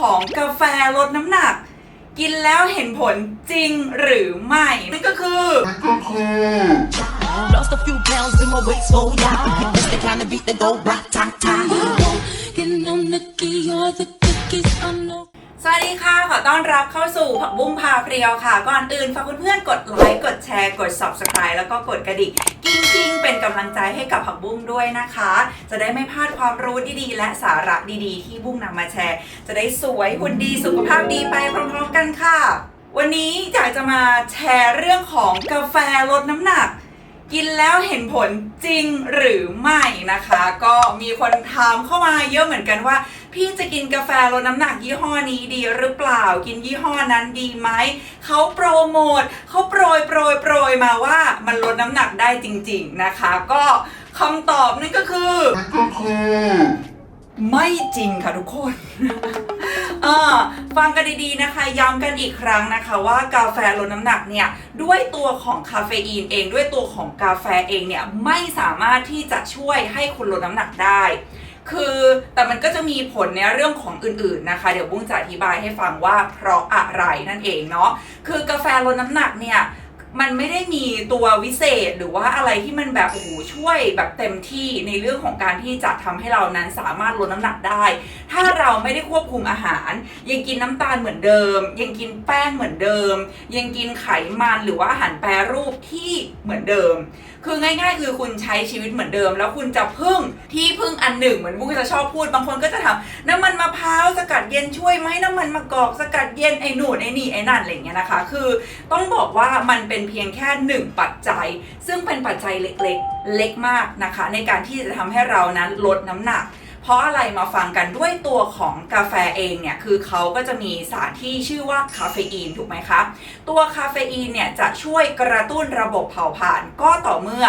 ของกาแฟลดน้ำหนัก กินแล้วเห็นผลจริงหรือไม่นั่นก็คือ Lost a few pounds in my waist, oh yeah. It's the kind of beat that go rock, ta ta. Getting on the key, you're the cookies, I know. สวัสดีค่ะ ขอต้อนรับเข้าสู่ผักบุ้งพาเพรียวค่ะ ก่อนอื่นฝากเพื่อนๆกดไลค์ กดแชร์ กด subscribe แล้วก็กดกระดิ่ง กิ้งกิ้งเป็นกำลังใจให้กับผักบุ้งด้วยนะคะ จะได้ไม่พลาดความรู้ดีๆ และสาระดีๆ ที่บุ้งนำมาแชร์ จะได้สวยหุ่นดีสุขภาพดีไปพร้อมๆกันค่ะ วันนี้อยากจะมาแชร์เรื่องของกาแฟลดน้ำหนักกินแล้วเห็นผลจริงหรือไม่นะคะ ก็มีคนถามเข้ามาเยอะเหมือนกันว่า พี่จะกินกาแฟลดน้ำหนักยี่ห้อนี้ดีหรือเปล่ากินยี่ห้อนั้นดีไหมเขาโปรโมทเขาโปรยโปรยโปรยมาว่ามันลดน้ำหนักได้จริง ๆนะคะ ก็คำตอบนั่นก็คือไม่จริงค่ะทุกคนอ่าฟังกันดีๆนะคะย้ำกันอีกครั้งนะคะว่ากาแฟลดน้ำหนักเนี่ยด้วยตัวของคาเฟอีนเอง ด้วยตัวของกาแฟเองเนี่ยไม่สามารถที่จะช่วยให้คุณลดน้ำหนักได้ คือแต่มันก็จะมีผลในเรื่องของอื่นๆนะคะ เดี๋ยวบุ้งจะอธิบายให้ฟังว่าเพราะอะไรนั่นเองเนาะคือกาแฟลดน้ำหนักเนี่ยมันไม่ได้มีตัววิเศษหรือว่าอะไรที่มันแบบโอ้โหช่วยแบบเต็มที่ในเรื่องของการที่จะทำให้เรานั้นสามารถลดน้ำหนักได้ ถ้าเราไม่ได้ควบคุมอาหาร ยังกินน้ำตาลเหมือนเดิม ยังกินแป้งเหมือนเดิม ยังกินไขมันหรือว่าอาหารแปรรูปที่เหมือนเดิม คือง่าย ๆ คือคุณใช้ชีวิตเหมือนเดิม แล้วคุณจะพึ่งที่พึ่งอันหนึ่งเหมือนบุ้งจะชอบพูดบางคนก็จะถาน้ำมันมะพร้าวสกัดเย็นช่วยไหมน้ำมันมะกอกสกัดเย็นไอ้หนูนไอ้นี่ไอ้นั่นอะไรอย่างเงี้ยนะคะ คือต้องบอกว่ามันเป็นเพียงแค่หนึ่งปัจจัย ซึ่งเป็นปัจจัยเล็กๆ เล็กมากนะคะ ในการที่จะทำให้เรานั้นลดน้ำหนัก เพราะอะไรมาฟังกันด้วยตัวของกาแฟเองเนี่ยคือเขาก็จะมีสารที่ชื่อว่าคาเฟอีนถูกไหมคะตัวคาเฟอีนเนี่ยจะช่วยกระตุ้นระบบเผาผลาญก็ต่อเมื่อ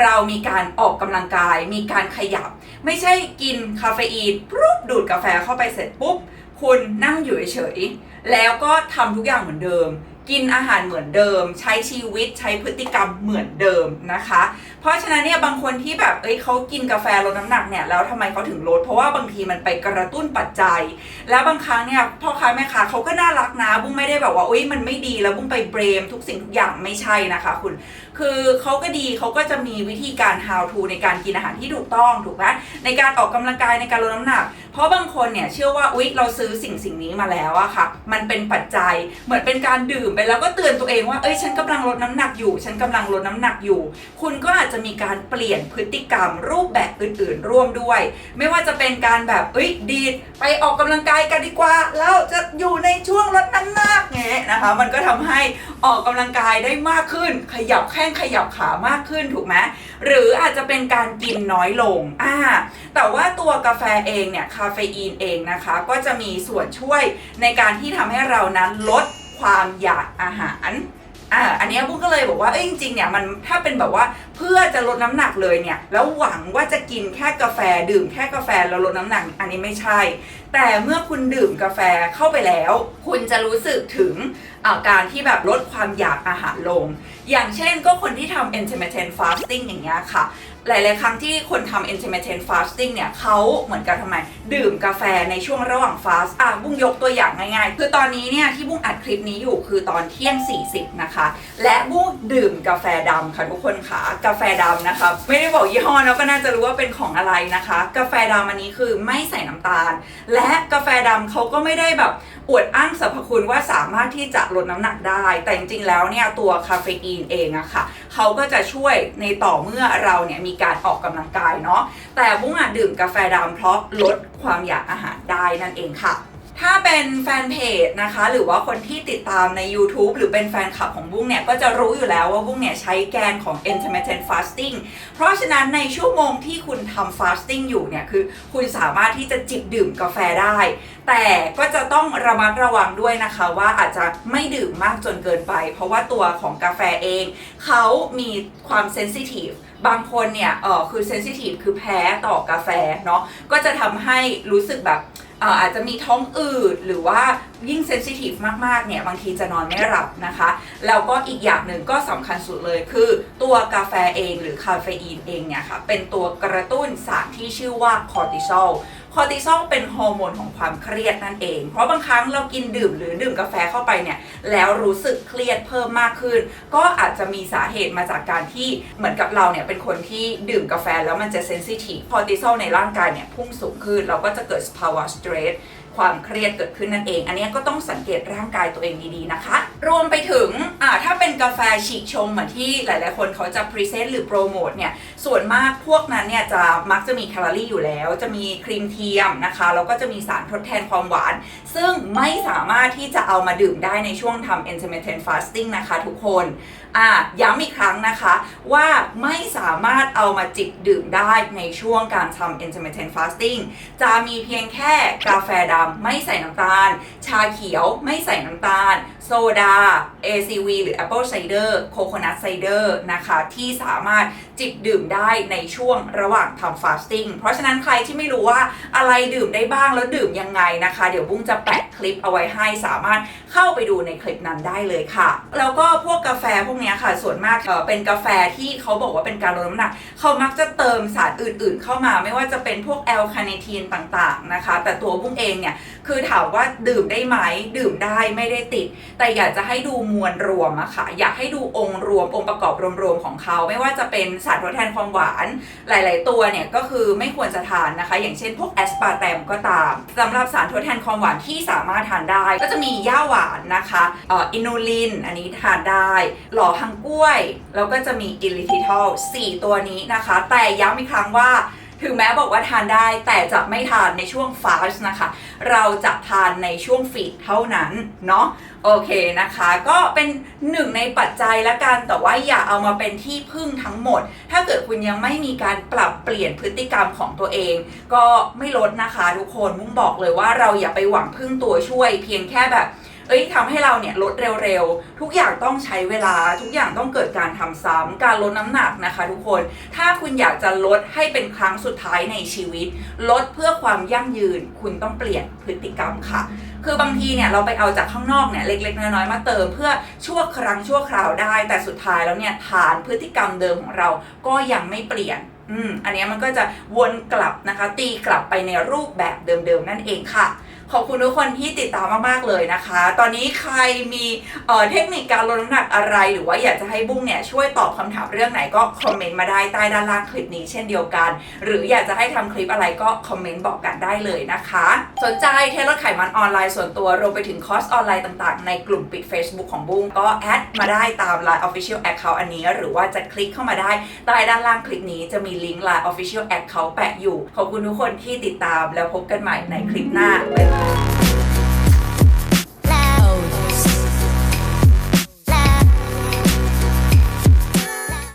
เรามีการออกกำลังกาย มีการขยับ ไม่ใช่กินคาเฟอีนปุ๊บดูดกาแฟเข้าไปเสร็จปุ๊บคุณนั่งอยู่เฉยๆแล้วก็ทำทุกอย่างเหมือนเดิม กินอาหารเหมือนเดิม ใช้ชีวิตใช้พฤติกรรมเหมือนเดิมนะคะ เพราะฉะนั้นเนี่ยบางคนที่แบบเอ้ยเขากินกาแฟลดน้ำหนักเนี่ยแล้วทำไมเขาถึงลด เพราะว่าบางทีมันไปกระตุ้นปัจจัย แล้วบางครั้งเนี่ยพ่อค้าแม่ค้าเขาก็น่ารักนะ บุ้งไม่ได้แบบว่าอุ้ยมันไม่ดีแล้วบุ้งไปเบรมทุกสิ่งทุกอย่างไม่ใช่นะคะ คุณ คือเขาก็ดีเขาก็จะมีวิธีการ how to ในการกินอาหารที่ถูกต้องถูกไหมในการออกกำลังกายในการลดน้ำหนัก เพราะบางคนเนี่ยเชื่อว่าอุ๊ยเราซื้อสิ่งสิ่งนี้มาแล้วอะค่ะ มันเป็นปัจจัยเหมือนเป็นการดื่มไปแล้วก็เตือนตัวเองว่าเอ้ยฉันกำลังลดน้ำหนักอยู่ ฉันกำลังลดน้ำหนักอยู่ คุณก็อาจจะมีการเปลี่ยนพฤติกรรมรูปแบบอื่น ๆ ร่วมด้วย ไม่ว่าจะเป็นการแบบเอ้ยดีดไปออกกำลังกายกันดีกว่าแล้วจะอยู่ในช่วงลดน้ำหนักเงี้ย มันก็ทำให้ออกกำลังกายได้มากขึ้น ขยับแข้งขยับขามากขึ้นถูกไหมหรืออาจจะเป็นการกินน้อยลงอ่าแต่ว่าตัวกาแฟเองเนี่ยคาเฟอีนเองนะคะ ก็จะมีส่วนช่วยในการที่ทำให้เรานั้นลดความอยากอาหารอ่าอันนี้บุ๊กก็เลยบอกว่าเอ้ยจริงๆเนี่ยมันถ้าเป็นแบบว่าเพื่อจะลดน้ำหนักเลยเนี่ยแล้วหวังว่าจะกินแค่กาแฟดื่มแค่กาแฟแล้วลดน้ำหนัก อันนี้ไม่ใช่แต่เมื่อคุณดื่มกาแฟเข้าไปแล้ว คุณจะรู้สึกถึงอาการที่แบบลดความอยากอาหารลง อย่างเช่นก็คนที่ทำ intermittent fasting อย่างเงี้ยค่ะ หลาย ๆ ครั้งที่คนทำ intermittent fasting เนี่ยเขาเหมือนกับทำไม ดื่มกาแฟในช่วงระหว่างฟาสอะบุ้งยกตัวอย่างง่าย ๆ คือตอนนี้เนี่ยที่บุ้งอัดคลิปนี้อยู่คือตอนเที่ยง 40 นะคะ และบุ้งดื่มกาแฟดำค่ะทุกคนค่ะ กาแฟดำนะคะ ไม่ได้บอกยี่ห้อแล้วก็น่าจะรู้ว่าเป็นของอะไรนะคะ กาแฟดำอันนี้คือไม่ใส่น้ำตาลและกาแฟดำเขาก็ไม่ได้แบบอวดอ้างสรรพคุณว่าสามารถที่จะลดน้ำหนักได้ แต่จริงๆแล้วเนี่ยตัวคาเฟอีนเองอะค่ะเขาก็จะช่วยในต่อเมื่อเราเนี่ยมีการออกกำลังกายเนาะแต่บุ้งอะดื่มกาแฟดำเพราะลดความอยากอาหารได้นั่นเองค่ะ ถ้าเป็นแฟนเพจนะคะ หรือว่าคนที่ติดตามใน YouTube หรือเป็นแฟนคลับของบุ้งเนี่ย ก็จะรู้อยู่แล้วว่าบุ้งเนี่ยใช้แกนของ intermittent fasting เพราะฉะนั้นในชั่วโมงที่คุณทำ fasting อยู่เนี่ย คือคุณสามารถที่จะจิบดื่มกาแฟได้ แต่ก็จะต้องระมัดระวังด้วยนะคะว่าอาจจะไม่ดื่มมากจนเกินไป เพราะว่าตัวของกาแฟเอง เขามีความเซนซิทีฟบางคนเนี่ยเออคือเซนซิทีฟคือแพ้ต่อกาแฟเนาะก็จะทำให้รู้สึกแบบ อาจจะมีท้องอืดหรือว่ายิ่งเซนซิทีฟมากๆเนี่ยบางทีจะนอนไม่หลับนะคะแล้วก็อีกอย่างหนึ่งก็สำคัญสุดเลยคือตัวกาแฟเองหรือคาเฟอีนเองเนี่ยค่ะเป็นตัวกระตุ้นสารที่ชื่อว่าคอร์ติซอล คอร์ติซอลเป็นฮอร์โมนของความเครียดนั่นเอง เพราะบางครั้งเรากินดื่มหรือดื่มกาแฟเข้าไปเนี่ย แล้วรู้สึกเครียดเพิ่มมากขึ้น ก็อาจจะมีสาเหตุมาจากการที่เหมือนกับเราเนี่ยเป็นคนที่ดื่มกาแฟแล้วมันจะเซนซิทีฟคอร์ติซอลในร่างกายเนี่ยพุ่งสูงขึ้น เราก็จะเกิดภาวะสเตรสความเครียดเกิดขึ้นนั่นเอง อันนี้ก็ต้องสังเกตร่างกายตัวเองดีๆนะคะ รวมไปถึงอ่าถ้าาแฟฉีกชงเหมือนที่หลาย ๆ คนเขาจะพรีเซนต์หรือโปรโมทเนี่ยส่วนมากพวกนั้นเนี่ยจะมักจะมีแคลอรี่อยู่แล้ว จะมีครีมเทียมนะคะแล้วก็จะมีสารทดแทนความหวาน ซึ่งไม่สามารถที่จะเอามาดื่มได้ในช่วงทำ intermittent fasting นะคะทุกคนอะย้ำอีกครั้งนะคะว่าไม่สามารถเอามาจิบดื่มได้ในช่วงการทำ intermittent fasting จะมีเพียงแค่กาแฟดำไม่ใส่น้ำตาล ชาเขียวไม่ใส่น้ำตาล โซดา ACV หรือ Apple Cider Coconut Cider นะคะ ที่สามารถจิบดื่มได้ในช่วงระหว่างทำ fasting เพราะฉะนั้นใครที่ไม่รู้ว่าอะไรดื่มได้บ้างแล้วดื่มยังไงนะคะ เดี๋ยวบุ้งจะแปะคลิปเอาไว้ให้สามารถเข้าไปดูในคลิปนั้นได้เลยค่ะ แล้วก็พวกกาแฟพวกนี้ค่ะ ส่วนมากเอ่อเป็นกาแฟที่เขาบอกว่าเป็นการลดน้ำหนักเขามักจะเติมสารอื่นๆ เข้ามาไม่ว่าจะเป็นพวกแอลคาเนทีนต่างๆนะคะ แต่ตัวบุ้งเองเนี่ยคือถามว่าดื่มได้ไหมดื่มได้ไม่ได้ติด แต่อยากจะให้ดูมวลรวมอะค่ะอยากให้ดูองค์รวมองค์ประกอบรวมๆของเขา ไม่ว่าจะเป็นสารทดแทนความหวานหลาย ๆ ตัวเนี่ยก็คือไม่ควรจะทานนะคะ อย่างเช่นพวกแอสปาร์แตมก็ตามสำหรับสารทดแทนความหวานที่สามารถทานได้ ก็จะมีย่าหวานนะคะเอ่ออินูลิน อันนี้ทานได้หล่อฮังกล้วย แล้วก็จะมีอิลิทิทอล4ตัวนี้นะคะ แต่ย้ำอีกครั้งว่า ถึงแม้บอกว่าทานได้แต่จะไม่ทานในช่วงฟาสนะคะ เราจะทานในช่วงฟีดเท่านั้นเนาะโอเคนะคะ ก็เป็นหนึ่งในปัจจัยละกัน แต่ว่าอย่าเอามาเป็นที่พึ่งทั้งหมด ถ้าเกิดคุณยังไม่มีการปรับเปลี่ยนพฤติกรรมของตัวเอง ก็ไม่ลดนะคะทุกคน มุ่งบอกเลยว่าเราอย่าไปหวังพึ่งตัวช่วย เพียงแค่แบบ เอ้ยทำให้เราเนี่ยลดเร็วๆ ทุกอย่างต้องใช้เวลา ทุกอย่างต้องเกิดการทำซ้ำการลดน้ำหนักนะคะ ทุกคน ถ้าคุณอยากจะลดให้เป็นครั้งสุดท้ายในชีวิต ลดเพื่อความยั่งยืน คุณต้องเปลี่ยนพฤติกรรมค่ะ คือบางทีเนี่ยเราไปเอาจากข้างนอกเนี่ยเล็กๆน้อยๆมาเติมเพื่อชั่วครั้งชั่วคราวได้ แต่สุดท้ายแล้วเนี่ยฐานพฤติกรรมเดิมของเราก็ยังไม่เปลี่ยนอืมอันนี้มันก็จะวนกลับนะคะ ตีกลับไปในรูปแบบเดิมๆนั่นเองค่ะ ขอบคุณทุกคนที่ติดตามมากๆเลยนะคะ ตอนนี้ใครมีเอ่อเทคนิคการลดน้ำหนักอะไรหรือว่าอยากจะให้บุ้งเนี่ยช่วยตอบคำถามเรื่องไหนก็คอมเมนต์มาได้ใต้ด้านล่างคลิปนี้เช่นเดียวกัน หรืออยากจะให้ทำคลิปอะไรก็คอมเมนต์บอกกันได้เลยนะคะ สนใจเทสลดไขมันออนไลน์ส่วนตัวรวมไปถึงคอร์สออนไลน์ต่างๆ ในกลุ่มปิด Facebook ของบุ้งก็แอดมาได้ตาม Line Official Account อันนี้ หรือว่าจะคลิกเข้ามาได้ใต้ด้านล่างคลิปนี้จะมีลิงก์ Line Official Account แปะอยู่ ขอบคุณทุกคนที่ติดตามแล้วพบกันใหม่ในคลิปหน้าบ๊ายบาย Bye.